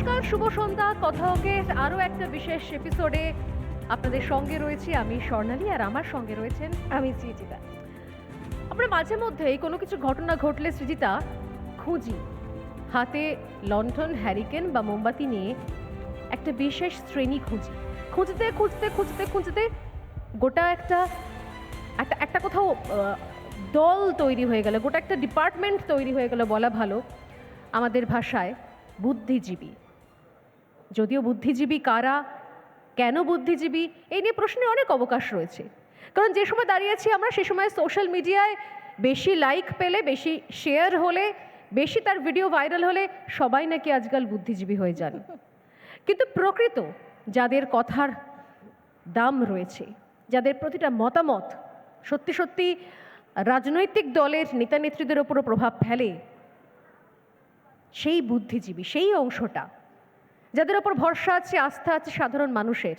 নমস্কার, শুভ সন্ধ্যা। কথাকের আরও একটা বিশেষ এপিসোডে আপনাদের সঙ্গে রয়েছি আমি স্বর্ণালী আর আমার সঙ্গে রয়েছেন আমি সৃজিতা। আমরা মাঝে মধ্যেই কোনো কিছু ঘটনা ঘটলে সৃজিতা খুঁজি। হাতে লণ্ঠন হ্যারিকেন বা মোমবাতি নিয়ে একটা বিশেষ শ্রেণি খুঁজি। খুঁজতে খুঁজতে খুঁজতে খুঁজতে গোটা একটা একটা একটা কোথাও দল তৈরি হয়ে গেল, গোটা একটা ডিপার্টমেন্ট তৈরি হয়ে গেল বলা ভালো আমাদের ভাষায় বুদ্ধিজীবী। যদিও বুদ্ধিজীবী কারা? কেন বুদ্ধিজীবী? এই নিয়ে প্রশ্নে অনেক অবকাশ রয়েছে। কারণ যে সময় দাঁড়িয়েছি আমরা, সে সময় সোশ্যাল মিডিয়ায় বেশি লাইক পেলে, বেশি শেয়ার হলে, বেশি তার ভিডিও ভাইরাল হলে সবাই নাকি আজকাল বুদ্ধিজীবী হয়ে যান। কিন্তু প্রকৃত যাদের কথার দাম রয়েছে, যাদের প্রতিটা মতামত সত্যি সত্যি রাজনৈতিক দলের নেতা নেত্রীদের ওপরও প্রভাব ফেলে, সেই বুদ্ধিজীবী, সেই অংশটা যাদের ওপর ভরসা আছে, আস্থা আছে সাধারণ মানুষের।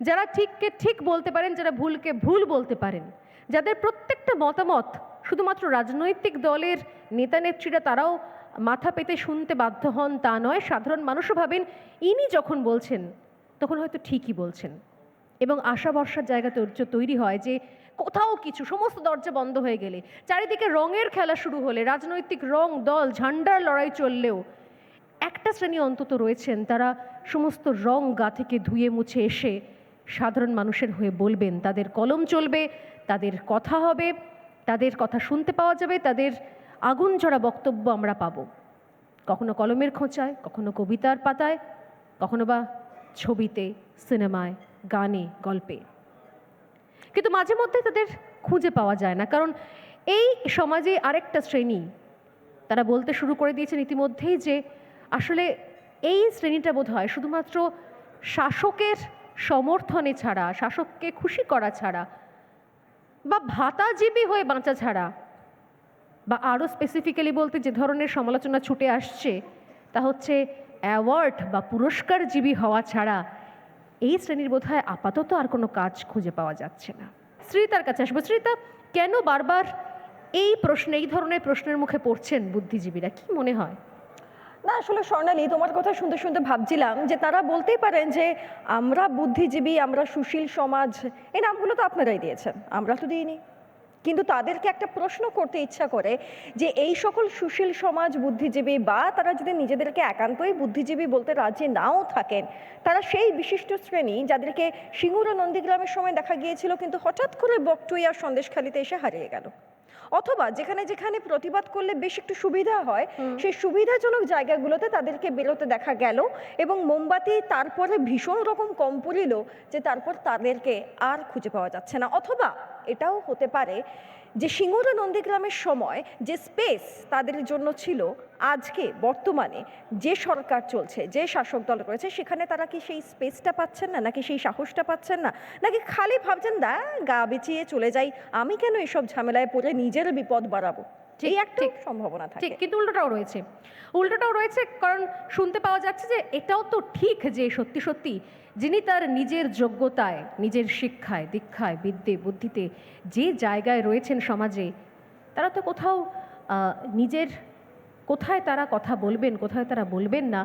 যারা ঠিককে ঠিক বলতে পারেন, যারা ভুলকে ভুল বলতে পারেন। যাদের প্রত্যেকটা মতামত শুধুমাত্র রাজনৈতিক দলের নেতা নেত্রীরা তারাও মাথা পেতে শুনতে বাধ্য হন, তা নয়, সাধারণ মানুষও ভাবেন, ইনি যখন বলছেন, তখন হয়তো ঠিকই বলছেন। এবং আশা ভরসার জায়গা তৈরি- হয় যে কোথাও কিছু, সমস্ত দরজা বন্ধ হয়ে গেলে, চারিদিকে রঙের খেলা শুরু হলে, রাজনৈতিক রং, দল, ঝান্ডার লড়াই চললেও একটা শ্রেণি অন্তত রয়েছেন, তারা সমস্ত রং গা থেকে ধুয়ে মুছে এসে সাধারণ মানুষের হয়ে বলবেন, তাদের কলম চলবে, তাদের কথা হবে, তাদের কথা শুনতে পাওয়া যাবে, তাদের আগুন ঝরা বক্তব্য আমরা পাবো। কখনো কলমের খোঁচায়, কখনো কবিতার পাতায়, কখনো বা ছবিতে, সিনেমায়, গানে, গল্পে। কিন্তু মাঝে মধ্যে তাদের খুঁজে পাওয়া যায় না, কারণ এই সমাজে আরেকটা শ্রেণি, তারা বলতে শুরু করে দিয়েছেন ইতিমধ্যেই যে আসলে এই শ্রেণীটা বোধ হয় শুধুমাত্র শাসকের সমর্থনে ছাড়া, শাসককে খুশি করা ছাড়া বা ভাতাজীবী হয়ে বাঁচা ছাড়া বা আরও স্পেসিফিক্যালি বলতে যে ধরনের সমালোচনা ছুটে আসছে, তা হচ্ছে অ্যাওয়ার্ড বা পুরস্কারজীবী হওয়া ছাড়া এই শ্রেণির বোধ হয় আপাতত আর কোনো কাজ খুঁজে পাওয়া যাচ্ছে না। শ্রীতার কাছে আসব। শ্রীতা কেন বারবার এই প্রশ্নে, এই ধরনের প্রশ্নের মুখে পড়ছেন বুদ্ধিজীবীরা? কি মনে হয়? না, আসলে স্বর্ণালী, তোমার কথা শুনতে শুনতে ভাবছিলাম যে তারা বলতেই পারেন যে আমরা বুদ্ধিজীবী, আমরা সুশীল সমাজ, এই নামগুলো তো আপনারাই দিয়েছেন, আমরা তো দিইনি। কিন্তু তাদেরকে একটা প্রশ্ন করতে ইচ্ছা করে যে এই সকল সুশীল সমাজ বুদ্ধিজীবী বা তারা যদি নিজেদেরকে একান্তই বুদ্ধিজীবী বলতে রাজি নাও থাকেন, তারা সেই বিশিষ্ট শ্রেণি যাদেরকে সিঙ্গুর নন্দীগ্রামের সময় দেখা গিয়েছিল, কিন্তু হঠাৎ করে বকটুইয়া সন্দেশখালিতে এসে হারিয়ে গেল। অথবা যেখানে যেখানে প্রতিবাদ করলে বেশ একটু সুবিধা হয় সেই সুবিধাজনক জায়গাগুলোতে তাদেরকে বেরোতে দেখা গেল এবং মোমবাতি তারপরে ভীষণ রকম কম পড়িল যে তারপর তাদেরকে আর খুঁজে পাওয়া যাচ্ছে না। অথবা এটাও হতে পারে যে সিঙ্গুর নন্দীগ্রামের সময় যে স্পেস তাদের জন্য ছিল আজকে বর্তমানে যে সরকার চলছে যে শাসক দল রয়েছে সেখানে তারা কি সেই স্পেসটা পাচ্ছেন না নাকি সেই সাহসটা পাচ্ছেন না নাকি খালি ভাবছেন দা গা বেঁচিয়ে চলে যাই আমি কেন এসব ঝামেলায় পড়ে নিজের বিপদ বাড়াবো এই একটা ঠিক। সম্ভাবনা ঠিক কিন্তু উল্টোটাও রয়েছে উল্টোটাও রয়েছে কারণ শুনতে পাওয়া যাচ্ছে যে এটাও তো ঠিক যে সত্যি সত্যি যিনি তার নিজের যোগ্যতায়, নিজের শিক্ষায়, দীক্ষায়, বিদ্যে, বুদ্ধিতে যে জায়গায় রয়েছেন সমাজে, তারা তো কোথাও নিজের, কোথায় তারা কথা বলবেন, কোথায় তারা বলবেন না,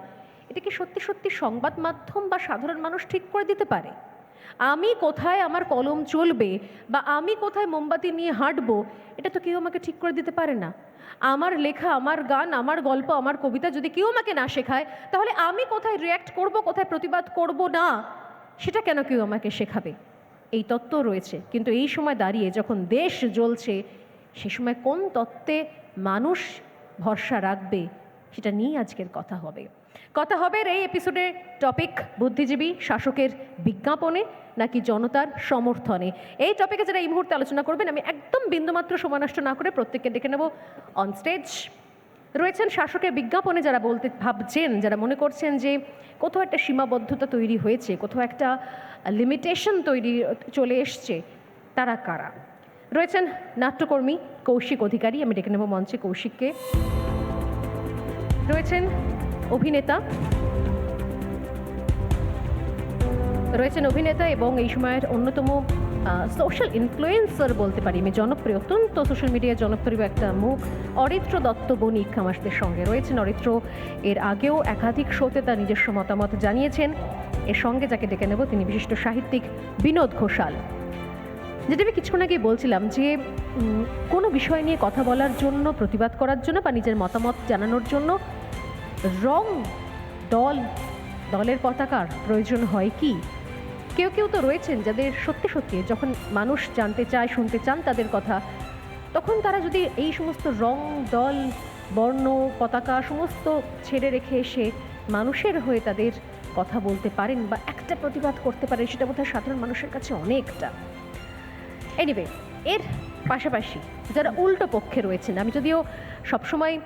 এটা কি সত্যি সত্যি সংবাদ মাধ্যম বা সাধারণ মানুষ ঠিক করে দিতে পারে? আমি কোথায় আমার কলম চলবে বা আমি কোথায় মোমবাতি নিয়ে হাঁটবো, এটা তো কেউ আমাকে ঠিক করে দিতে পারে না। আমার লেখা, আমার গান, আমার গল্প, আমার কবিতা যদি কেউ আমাকে না শেখায়, তাহলে আমি কোথায় রিয়্যাক্ট করব, কোথায় প্রতিবাদ করব না, সেটা কেন কেউ আমাকে শেখাবে? এই তত্ত্ব রয়েছে, কিন্তু এই সময় দাঁড়িয়ে যখন দেশ জ্বলছে, সে সময় কোন তত্ত্বে মানুষ ভরসা রাখবে, সেটা নিয়েই আজকের কথা হবে। কথা হবে এই এপিসোডের টপিক বুদ্ধিজীবী, শাসকের বিজ্ঞাপনে নাকি জনতার সমর্থনে? এই টপিকে যারা এই মুহূর্তে আলোচনা করবেন, আমি একদম বিন্দুমাত্র সময় নষ্ট না করে প্রত্যেককে ডেকে নেব অন স্টেজ রয়েছেন শাসকের বিজ্ঞাপনে যারা বলতে ভাবছেন, যারা মনে করছেন যে কোথাও একটা সীমাবদ্ধতা তৈরি হয়েছে, কোথাও একটা লিমিটেশন তৈরি চলে এসছে, তারা কারা? রয়েছেন নাট্যকর্মী, কৌশিক অধিকারী, আমি ডেকে নেব মঞ্চে কৌশিককে। রয়েছেন অভিনেতা? রয়েছেন অভিনেতা এবং এই সময়ের অন্যতম সোশ্যাল ইনফ্লুয়েন্সার বলতে পারি আমি, জনপ্রিয়, অত্যন্ত সোশ্যাল মিডিয়ায় জনপ্রিয় একটা মুখ, অরিত্র দত্ত বণিক আমাদের সঙ্গে রয়েছেন। অরিত্র এর আগেও একাধিক শোতে তার নিজস্ব মতামত জানিয়েছেন। এর সঙ্গে যাকে ডেকে নেব তিনি বিশিষ্ট সাহিত্যিক বিনোদ ঘোষাল। যেটা আমি কিছুক্ষণ আগে বলছিলাম যে কোনো বিষয় নিয়ে কথা বলার জন্য, প্রতিবাদ করার জন্য বা নিজের মতামত জানানোর জন্য রং দল, দলের পতাকার প্রয়োজন হয় কি? কেউ কেউ তো রয়েছেন যাদের সত্যি সত্যি যখন মানুষ জানতে চায়, শুনতে চান তাদের কথা, তখন তারা যদি এই সমস্ত রং, দল, বর্ণ, পতাকা সমস্ত ছেড়ে রেখে এসে মানুষের হয়ে তাদের কথা বলতে পারেন বা একটা প্রতিবাদ করতে পারেন, সেটা বোধহয় সাধারণ মানুষের কাছে অনেকটা। এনিওয়ে এর পাশাপাশি যারা উল্টো পক্ষে রয়েছেন, আমি যদিও সবসময়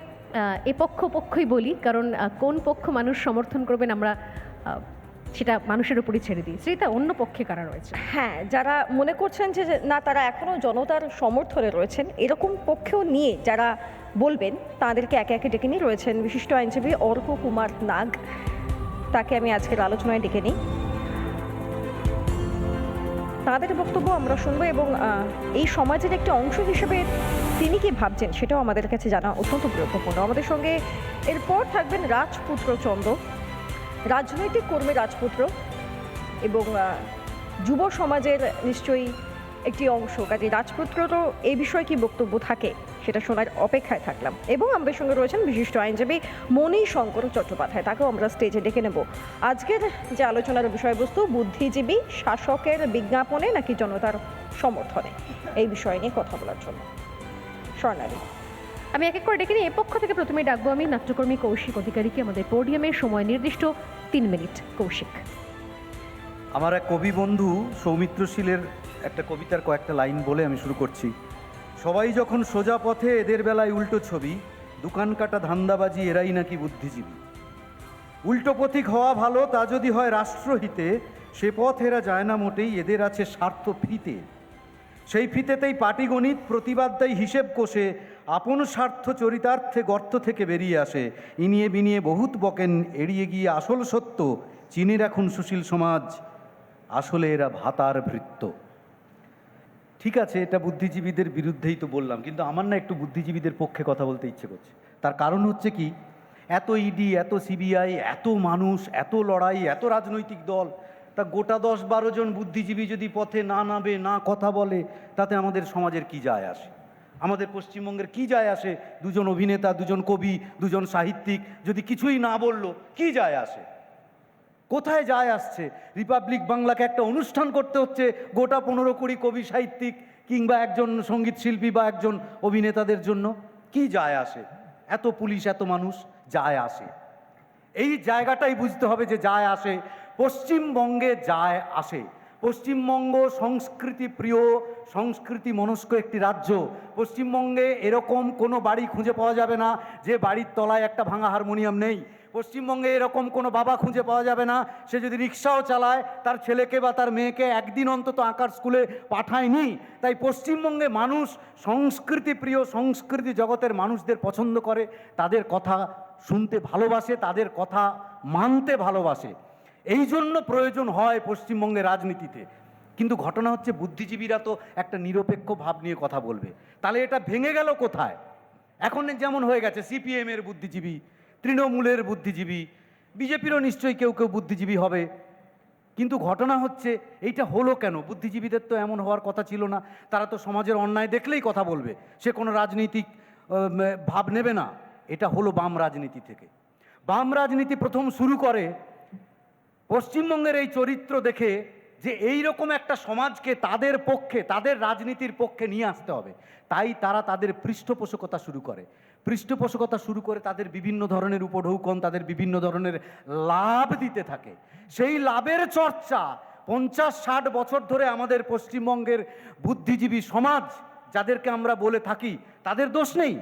এ পক্ষ পক্ষই বলি, কারণ কোন পক্ষ মানুষ সমর্থন করবেন আমরা সেটা মানুষের উপরই ছেড়ে দিই। শ্রীতা, অন্য পক্ষে কারা রয়েছে? হ্যাঁ যারা মনে করছেন যে না, তারা এখনও জনতার সমর্থনে রয়েছেন, এরকম পক্ষেও নিয়ে যারা বলবেন, তাদেরকে একে একে ডেকে নিয়ে রয়েছেন বিশিষ্ট আইনজীবী অর্ক কুমার নাগ। তাকে আমি আজকের আলোচনায় ডেকে নিই। তাদের বক্তব্য আমরা শুনব এবং এই সমাজের একটি অংশ হিসেবে তিনি কি ভাবছেন সেটাও আমাদের কাছে জানা অত্যন্ত গুরুত্বপূর্ণ। আমাদের সঙ্গে এরপর থাকবেন রাজপুত্র চন্দ্র, রাজনৈতিক কর্মী রাজপুত্র এবং যুব সমাজের নিশ্চয়ই একটি অংশ। কাজে রাজপুত্ররও এই বিষয়ে কি বক্তব্য থাকে সেটা শোনার অপেক্ষায় থাকলাম। এবং আমাদের সঙ্গে রয়েছেন বিশিষ্ট আইনজীবী মণি শঙ্কর চট্টোপাধ্যায়। তাকেও আমরা স্টেজে ডেকে নেব। আজকের যে আলোচনার বিষয়বস্তু, বুদ্ধিজীবী, শাসকের বিজ্ঞাপনে নাকি জনতার সমর্থনে? এই বিষয় নিয়ে কথা বলার জন্য। স্বর্ণালী। আমি এক এক করে ডেকে নিই এ পক্ষ থেকে প্রথমে ডাকবো আমি নাট্যকর্মী কৌশিক অধিকারীকে। আমাদের পোডিয়ামের সময় নির্দিষ্ট তিন মিনিট। কৌশিক। আমার এক কবি বন্ধু সৌমিত্রশীলের একটা কবিতার কয়েকটা লাইন বলে আমি শুরু করছি। সবাই যখন সোজা পথে এদের বেলায় উল্টো ছবি, দোকান কাটা ধান্দাবাজি এরাই নাকি বুদ্ধিজীবী। উল্টো পথিক হওয়া ভালো, তা যদি হয় রাষ্ট্রহিতে, সে পথ এরা যায় না মোটেই, এদের আছে স্বার্থ ফিতে সেই ফিতেতেই পাটিগণিত প্রতিবাদ দেয় হিসেব কোষে, আপন স্বার্থ চরিতার্থে গর্ত থেকে বেরিয়ে আসে। ইনিয়ে বিনিয়ে বহুত বকেন, এড়িয়ে গিয়ে আসল সত্য চীনের এখন সুশীল সমাজ, আসলে এরা ভাতার ভৃত্য। ঠিক আছে, এটা বুদ্ধিজীবীদের বিরুদ্ধেই তো বললাম, কিন্তু আমার না একটু বুদ্ধিজীবীদের পক্ষে কথা বলতে ইচ্ছে করছে। তার কারণ হচ্ছে কি, এত ইডি, এত সিবিআই, এত মানুষ, এত লড়াই, এত রাজনৈতিক দল তা গোটা দশ বারো জন বুদ্ধিজীবী যদি পথে না নামে, না কথা বলে, তাতে আমাদের সমাজের কি যায় আসে? আমাদের পশ্চিমবঙ্গের কি যায় আসে? দুজন অভিনেতা, দুজন কবি, দুজন সাহিত্যিক যদি কিছুই না বলল, কি যায় আসে? কোথায় যায় আসছে? রিপাবলিক বাংলাকে একটা অনুষ্ঠান করতে হচ্ছে, গোটা পনেরো কুড়ি কবি সাহিত্যিক কিংবা একজন সংগীত শিল্পী বা একজন অভিনেতাদের জন্য কি যায় আসে? এত পুলিশ, এত মানুষ যায় আসে। এই জায়গাটাই বুঝতে হবে যে যায় আসে পশ্চিমবঙ্গে যায়, আসে। পশ্চিমবঙ্গ সংস্কৃতি প্রিয়, সংস্কৃতি মনস্ক একটি রাজ্য। পশ্চিমবঙ্গে এরকম কোনো বাড়ি খুঁজে পাওয়া যাবে না যে বাড়ির তলায় একটা ভাঙা হারমোনিয়াম নেই। পশ্চিমবঙ্গে এরকম কোনো বাবা খুঁজে পাওয়া যাবে না, সে যদি রিক্সাও চালায়, তার ছেলেকে বা তার মেয়েকে একদিন অন্তত আঁকার স্কুলে পাঠায়নি। তাই পশ্চিমবঙ্গে মানুষ সংস্কৃতি প্রিয়, সংস্কৃতি জগতের মানুষদের পছন্দ করে, তাদের কথা শুনতে ভালোবাসে, তাদের কথা মানতে ভালোবাসে। এই জন্য প্রয়োজন হয় পশ্চিমবঙ্গের রাজনীতিতে। কিন্তু ঘটনা হচ্ছে বুদ্ধিজীবীরা তো একটা নিরপেক্ষ ভাব নিয়ে কথা বলবে। তাহলে এটা ভেঙে গেল কোথায়? এখন যেমন হয়ে গেছে, সিপিএম এর বুদ্ধিজীবী, তৃণমূলের বুদ্ধিজীবী, বিজেপিরও নিশ্চয়ই কেউ কেউ বুদ্ধিজীবী হবে। কিন্তু ঘটনা হচ্ছে এইটা হলো কেন? বুদ্ধিজীবীদের তো এমন হওয়ার কথা ছিল না। তারা তো সমাজের অন্যায় দেখলেই কথা বলবে। সে কোনো রাজনৈতিক ভাব নেবে না। এটা হলো বাম রাজনীতি থেকে। বাম রাজনীতি প্রথম শুরু করে পশ্চিমবঙ্গের এই চরিত্র দেখে যে এই রকম একটা সমাজকে তাদের পক্ষে, তাদের রাজনীতির পক্ষে নিয়ে আসতে হবে, তাই তারা তাদের পৃষ্ঠপোষকতা শুরু করে। পৃষ্ঠপোষকতা শুরু করে তাদের বিভিন্ন ধরনের উপঢৌকন, তাদের বিভিন্ন ধরনের লাভ দিতে থাকে। সেই লাভের চর্চা পঞ্চাশ ষাট বছর ধরে আমাদের পশ্চিমবঙ্গের বুদ্ধিজীবী সমাজ, যাদেরকে আমরা বলে থাকি, তাদের দোষ নেই।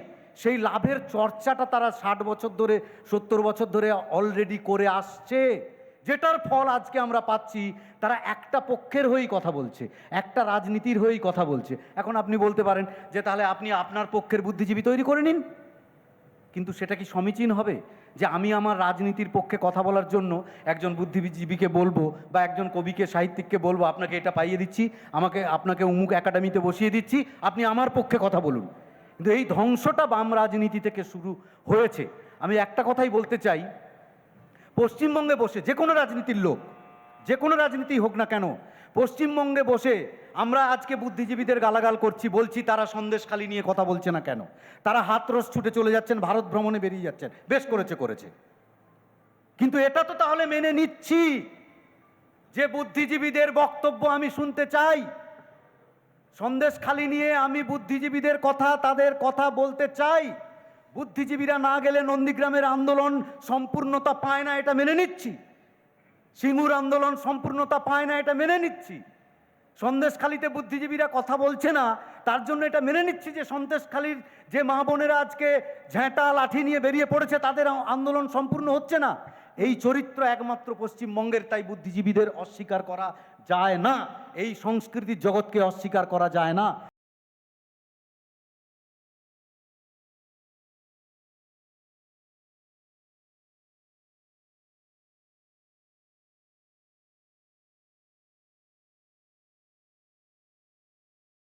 সেই লাভের চর্চাটা তারা ষাট বছর ধরে, সত্তর বছর ধরে অলরেডি করে আসছে। যেটার ফল আজকে আমরা পাচ্ছি, তারা একটা পক্ষের হয়েই কথা বলছে, একটা রাজনীতির হয়েই কথা বলছে। এখন আপনি বলতে পারেন যে তাহলে আপনি আপনার পক্ষের বুদ্ধিজীবী তৈরি করে নিন। কিন্তু সেটা কি সমীচীন হবে? যে আমি আমার রাজনীতির পক্ষে কথা বলার জন্য একজন বুদ্ধিজীবীকে বলব বা একজন কবিকে, সাহিত্যিককে বলব, আপনাকে এটা পাইয়ে দিচ্ছি, আমাকে আপনাকে উমুক একাডেমিতে বসিয়ে দিচ্ছি, আপনি আমার পক্ষে কথা বলুন। কিন্তু এই ধ্বংসটা বাম রাজনীতি থেকে শুরু হয়েছে। আমি একটা কথাই বলতে চাই পশ্চিমবঙ্গে বসে, যে কোনো রাজনীতির লোক, যে কোনো রাজনীতি হোক না কেন, পশ্চিমবঙ্গে বসে আমরা আজকে বুদ্ধিজীবীদের গালাগাল করছি, বলছি তারা সন্দেশখালি নিয়ে কথা বলছে না কেন? তারা হাত হাতরস ছুটে চলে যাচ্ছেন, ভারত ভ্রমণে বেরিয়ে যাচ্ছেন। বেশ করেছে করেছে। কিন্তু এটা তো তাহলে মেনে নিচ্ছি যে বুদ্ধিজীবীদের বক্তব্য আমি শুনতে চাই। সন্দেশখালি নিয়ে আমি বুদ্ধিজীবীদের কথা, তাদের কথা বলতে চাই। বুদ্ধিজীবীরা না গেলে নন্দীগ্রামের আন্দোলন সম্পূর্ণতা পায় না, এটা মেনে নিচ্ছি। সিঙ্গুর আন্দোলন সম্পূর্ণতা পায় না, এটা মেনে নিচ্ছি। সন্দেশখালিতে বুদ্ধিজীবীরা কথা বলছে না, তার জন্য এটা মেনে নিচ্ছি যে সন্দেশখালির যে মা বোনেরা আজকে ঝেঁটা, লাঠি নিয়ে বেরিয়ে পড়েছে, তাদের আন্দোলন সম্পূর্ণ হচ্ছে না। এই চরিত্র একমাত্র পশ্চিমবঙ্গের, তাই বুদ্ধিজীবীদের অস্বীকার করা যায় না। এই সংস্কৃতির জগৎকে অস্বীকার করা যায় না।